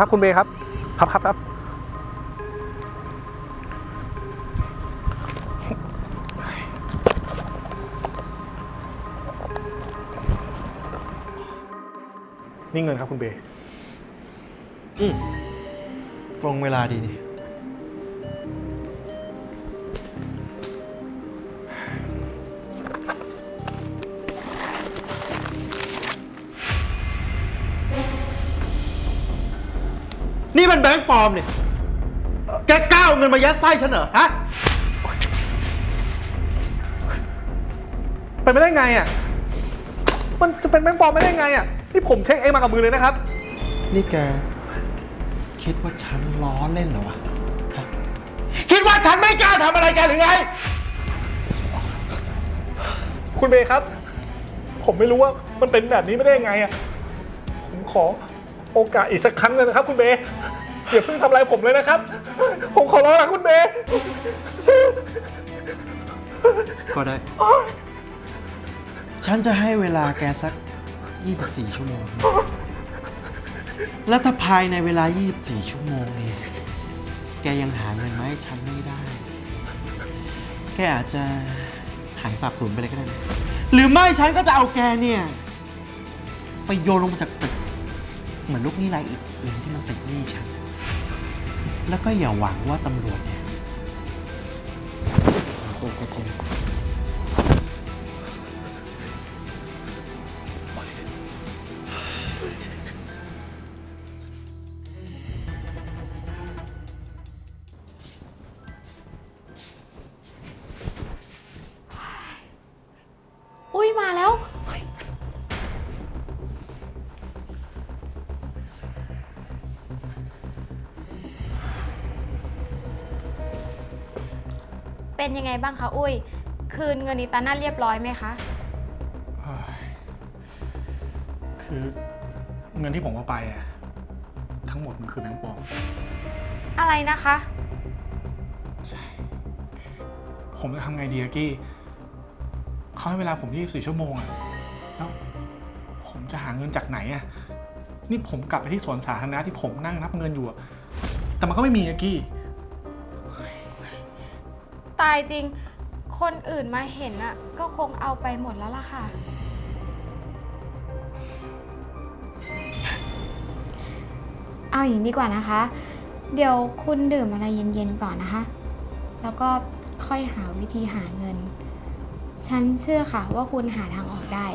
ครับคุณเบย์ครับ ครับครับครับนี่เงินครับคุณเบย์อืมตรงเวลาดีนี่ นี่มันแบงค์ปลอมเนี่ย แกกล้าเอาเงินมายัดไส้ฉันเหรอฮะ เป็นไม่ได้ไงอะ มันจะเป็นแบงค์ปลอมไม่ได้ไงอะ นี่ผมเช็คเองมากับมือเลยนะครับ นี่แก คิดว่าฉันล้อเล่นเหรอวะฮะคิดว่าฉันไม่กล้าทำอะไรแกหรือไง คุณเบย์ครับ ผมไม่รู้ว่ามันเป็นแบบนี้ไม่ได้ยังไงอะ ผมขอ โอกาสอีกสักครั้งเลยนะครับ คุณเบย์อย่าเพิ่งทำอะไรผมเลยนะครับ ผมขอร้องนะคุณเบย์ก็ได้ ฉันจะให้เวลาแกสัก 24 ชั่วโมง แล้วถ้าภายในเวลา 24 ชั่วโมงเนี่ย แกยังหาเงินมาให้ฉันไม่ได้ แกอาจจะหายสาบสูญไปเลยก็ได้นะหรือไม่ฉันก็จะเอาแกเนี่ย ไปโยนลงมาจากตึก เหมือนลูกหนี้รายอื่นๆที่มันติดหนี้ฉัน แล้วก็อย่าหวังว่าตำรวจเนี่ยตัวกระเจอ เป็นยังไงบ้างคะอุ้ย คืนเงินนิตาน่าเรียบร้อยไหมคะ คือเงินที่ผมเอาไปอะทั้งหมดมันคือแบงค์ปลอมอะไรนะคะ ผมจะทำไงดีอะกี้เขาให้เวลาผม24ชั่วโมงอะแล้วผมจะหาเงินจากไหนอะนี่ผมกลับไปที่สวนสาธารณะที่ผมนั่งนับเงินอยู่อะแต่มันก็ไม่มีอะกี้ ตายจริง คนอื่นมาเห็นอะ ก็คงเอาไปหมดแล้วล่ะค่ะ เอาอย่างนี้ดีกว่านะคะ เดี๋ยวคุณดื่มอะไรเย็นๆก่อนนะคะ แล้วก็ค่อยหาวิธีหาเงิน ฉันเชื่อค่ะว่าคุณหาทางออกได้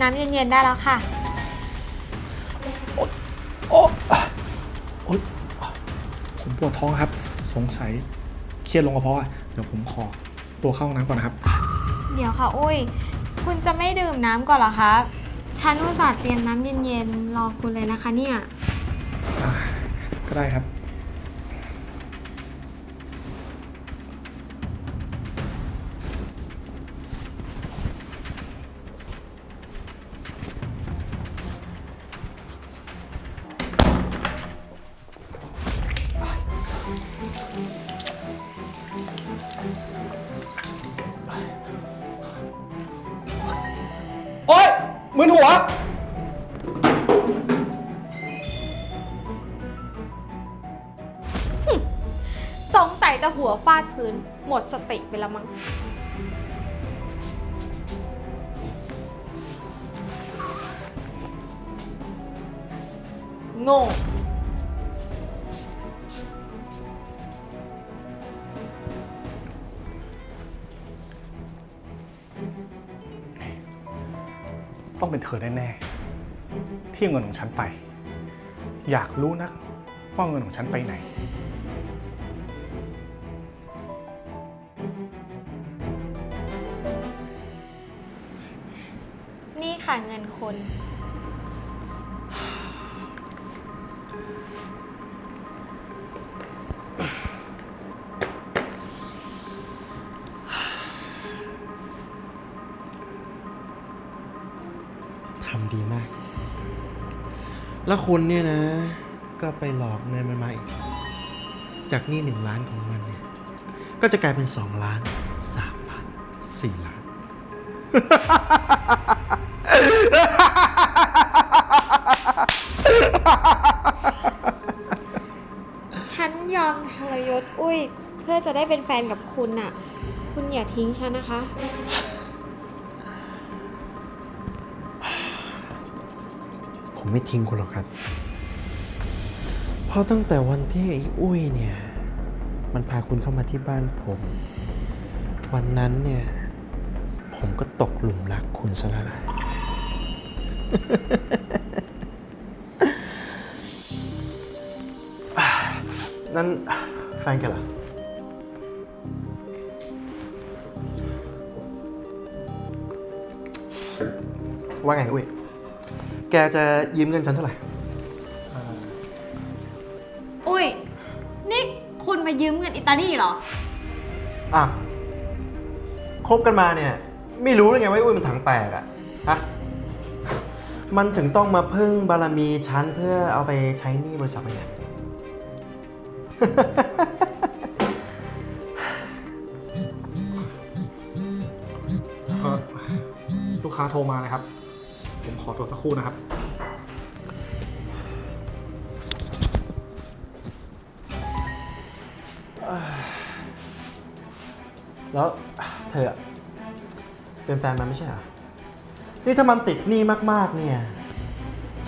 น้ำเย็นๆได้แล้วค่ะ โอ๊ยโอ๊ยผมปวดท้องครับ สงสัยเครียดลงกระเพาะอะเดี๋ยวผมขอตัวเข้าห้องน้ำก่อนนะครับ เดี๋ยวค่ะอุ้ย คุณจะไม่ดื่มน้ำก่อนเหรอคะฉันอุตส่าห์เตรียมน้ำเย็นๆ รอคุณเลยนะคะเนี่ย อ่าก็ได้ครับ มือหัว สงสัยจะหัวฟาดพื้น หมดสติไปแล้วมั้ง โง่ ต้องเป็นเธอแน่ๆที่เงินของฉันไป อยากรู้นะว่าเงินของฉันไปไหน นี่ค่ะเงินคุณ ทำดีมาก แล้วคุณเนี่ยนะ ก็ไปหลอกเงินมันมาอีก จากหนี่หนึ่งล้านของมันเนี่ย ก็จะกลายเป็นสองล้านสามล้านสี่ล้าน ฉันยอมทรยศอุ้ย เพื่อจะได้เป็นแฟนกับคุณน่ะ คุณอย่าทิ้งฉันนะคะ ผมไม่ทิ้งคุณหรอกครับ เพราะตั้งแต่วันที่ไอ้อุ้ยเนี่ย มันพาคุณเข้ามาที่บ้านผม วันนั้นเนี่ย ผมก็ตกหลุมรักคุณซะแล้วล่ะนั่นแฟนแกันเหรอ ว่าไงอุ้ย แกจะยืมเงินฉันเท่าไหร่ อุ้ย นี่คุณมายืมเงินอิตาลีเหรอ อะ คบกันมาเนี่ย ไม่รู้ได้ไงว่าไอ้อุ้ยมันถังแตกอะฮะ มันถึงต้องมาพึ่งบารมีฉันเพื่อเอาไปใช้หนี้บริษัทมันไงเอ่อลูกค้าโทรมานะครับผมข อตัวสักครู่นะครับ แล้วเธออะเป็นแฟนมันไม่ใช่เหรอ นี่ถ้ามันติดหนี้มากๆ เนี่ย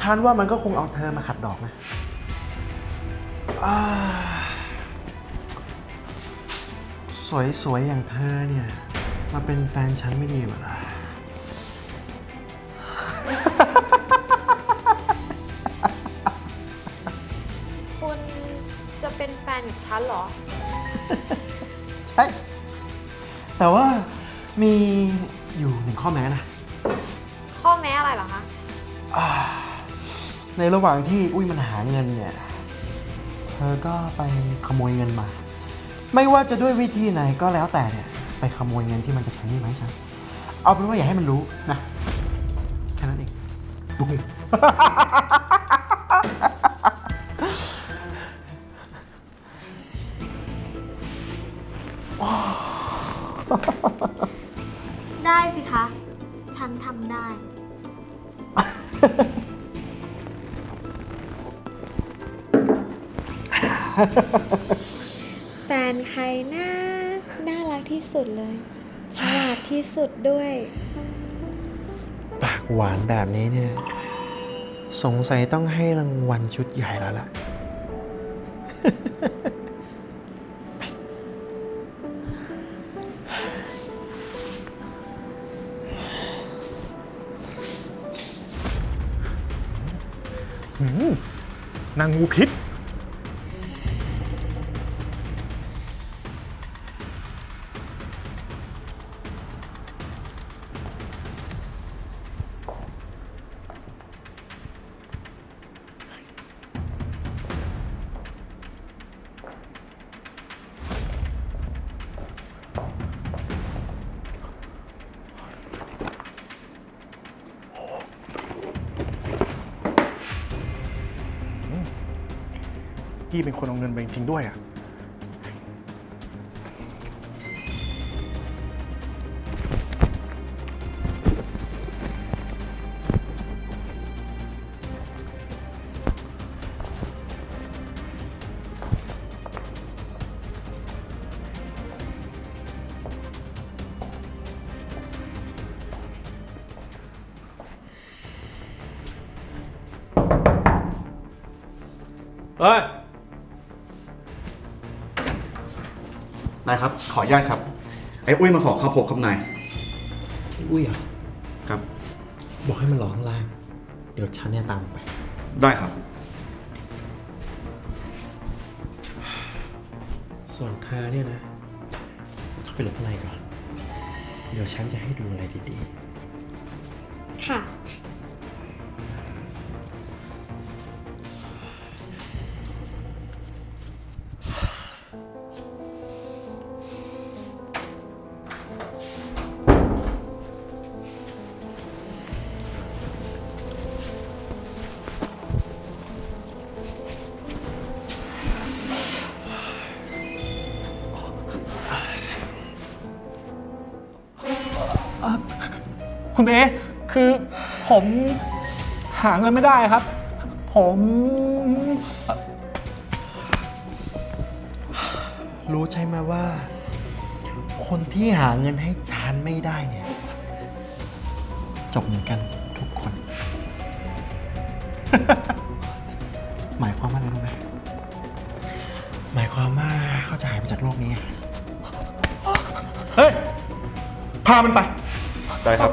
ฉันว่ามันก็คงเอาเธอมาขัดดอกนะอ่าสวยๆ อย่างเธอเนี่ย มาเป็นแฟนฉันไม่ดีเหรอ นกับฉันเหรอ ใช่ แต่ว่ามีอยู่หนึ่งข้อแม้นะข้อแม้อะไรเหรอคะในระหว่างที่อุ้ยมันหาเงินเนี่ย เธอก็ไปขโมยเงินมา ไม่ว่าจะด้วยวิธีไหนก็แล้วแต่เนี่ย ไปขโมยเงินที่มันจะใช้หนี่ไหมาให้ฉันเอาเป็นว่าอย่าให้มันรู้นะ แค่นั้นเอง แฟนใครน่าน่ารักที่สุดเลยฉลาดที่สุดด้วย ปากหวานแบบนี้เนี่ย สงสัยต้องให้รางวัลชุดใหญ่แล้วล่ะ นางงูพิษ กี้เป็นคนเอาเงินไปจริงๆด้วยอะเอ้ย นายครับ ขออนุญาตครับไอ้อุ้ยมาขอเข้าพบครับนายอุ้ยเหรอครับ บอกให้มันรอข้างล่าง เดี๋ยวฉันเนี่ยตามไป ได้ครับ ส่วนเธอเนี่ยนะ เข้าไปหลบข้างในก่อน เดี๋ยวฉันจะให้ดูอะไรดีค่ะ คุณเอคือผมหาเงินไม่ได้ครับ ผมๆรู้ใช่ไหมว่า คนที่หาเงินให้ฉันไม่ได้เนี่ย จบเหมือนกันทุกคน หมายความว่าอะไรรู้ไหมหมายความว่าเขาจะหายไปจากโลกนี้ไงเฮ้ย พามันไป ได้ครับ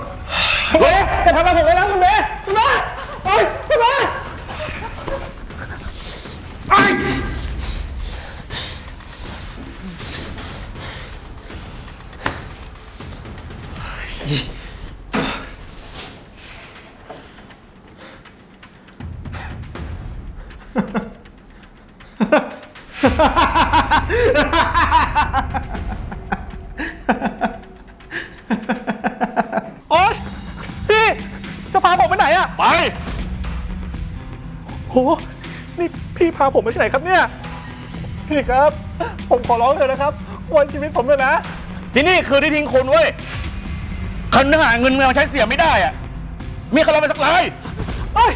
คุณเออย่าทำอะไรผมเลยนะคุณเอคุณเอเนอะไป โห นี่พี่พาผมไปที่ไหนครับเนี่ย พี่ครับ ผมขอร้องเถอะนะครับวันชีวิตผมเลยนะ ที่นี่คือที่ทิ้งคนเว้ยคันหาเงินมาใช้เสียไม่ได้อะมีใครเราไปสักรายเฮ้ย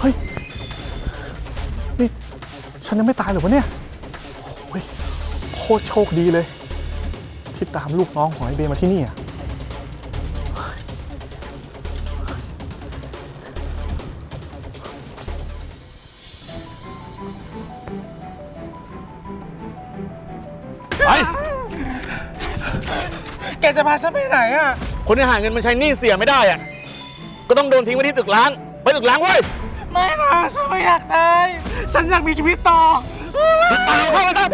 เฮ้ย นี่ ฉันยังไม่ตายเหรอวะเนี่ยโอ้ยโค ตรโชคดีเลย ที่ตามลูกน้องของไอ้เบมาที่นี่อะไปแกจะพาฉันไปไหนอะ คนที่หาเงินมาใช้หนี้เสียไม่ได้อะก็ต้องโดนทิ้งไว้ที่ตึกล้าง ไปตึกล้างเว้ยไม่นะฉันไม่อยากตาย ฉันอยากมีชีวิตต่อ ตามเข้าเลยครับ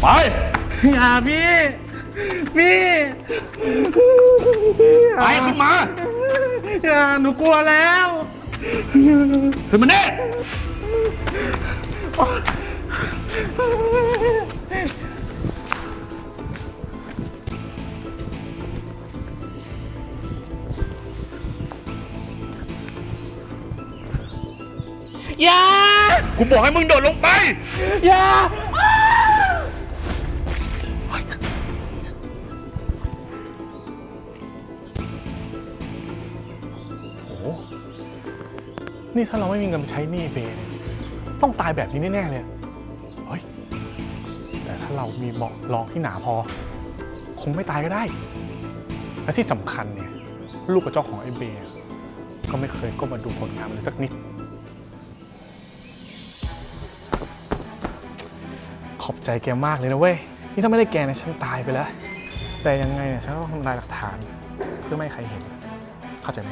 ไป อย่าพี่ พี่ ไปขึ้นมาอย่าหนูกลัวแล้วขึ้นมาเน่อย่า กูบอกให้มึงโดดลงไป อย่าโอ้โหนี่ถ้าเราไม่มีเงินไปใช้หนี้เบย์เนี่ยต้องตายแบบนี้แน่ๆเลยเฮ้ยแต่ถ้าเรามีเบาะรองที่หนาพอ คงไม่ตายก็ได้ และที่สำคัญเนี่ย ลูกกระจอกของไอ้เบย์อะก็ไม่เคยก้มมาดูผลงานมันเลยสักนิด ใจแกมากเลยนะเว้ย นี่ถ้าไม่ได้แกเนี่ยฉันตายไปแล้ว แต่ยังไงเนี่ยฉันต้องทำลายหลักฐานเพื่อไม่ให้ใครเห็น เข้าใจไหม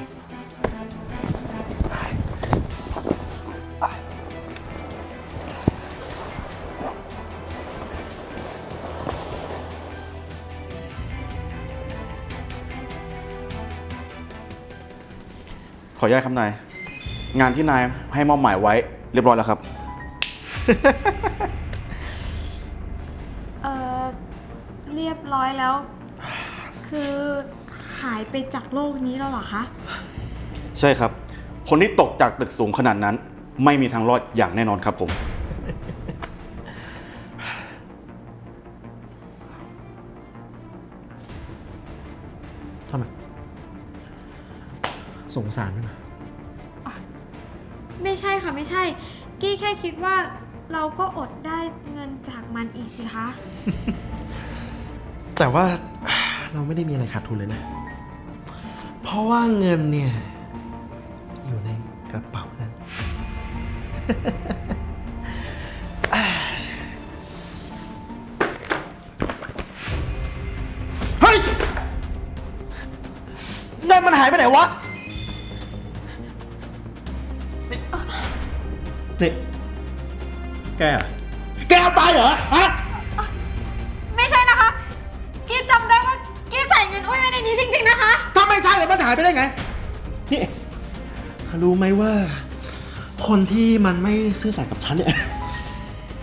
ขออนุญาตครับนาย งานที่นายให้มอบหมายไว้เรียบร้อยแล้วครับ เอ่อ เรียบร้อยแล้ว คือหายไปจากโลกนี้แล้วเหรอคะ ใช่ครับ คนที่ตกจากตึกสูงขนาดนั้น ไม่มีทางรอดอย่างแน่นอนครับผม ทำไมสงสารมันเหรอไม่ใช่ค่ะไม่ใช่ กี้แค่คิดว่าเราก็อดได้เงินจากมันอีกสิคะ แต่ว่าเราไม่ได้มีอะไรขาดทุนเลยนะ เพราะว่าเงินเนี่ย อยู่ในกระเป๋านั้น เฮ้ยเงินมันหายไปไหนวะนี่นี่แกอะแกเอาไปเหรอฮะ ม่ใช่เลยมันจะหายไปได้ไง นี่ รู้ไหมว่า คนที่มันไม่ซื่อสัตย์กับฉันเนี่ย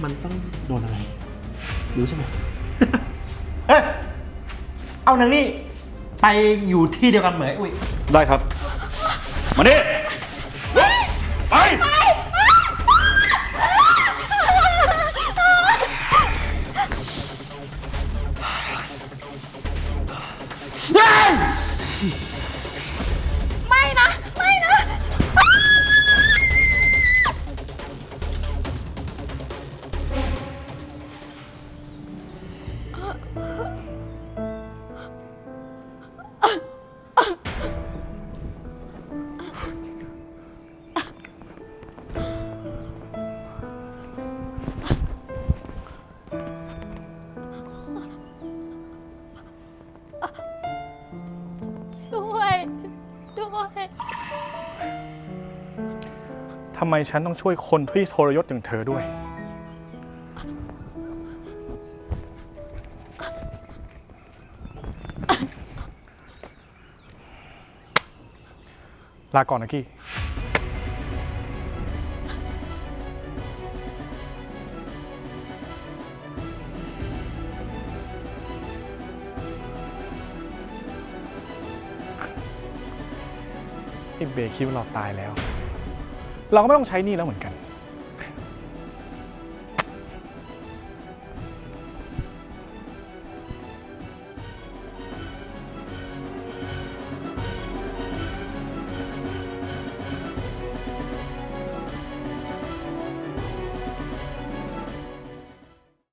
มันต้องโดนอะไร รู้ใช่ไหม เอ้ยเอานางนี่ ไปอยู่ที่เดียวกันเหมือนไอ้อุ้ย ได้ครับ มาดิำไมฉันต้องช่วยคนที่ทรยศอย่างเธอด้วย ลาก่อนนะกี้ ไอ้เบย์คิดว่าเราตายแล้ว เราก็ไม่ต้องใช้หนี่แล้วเหมือนกัน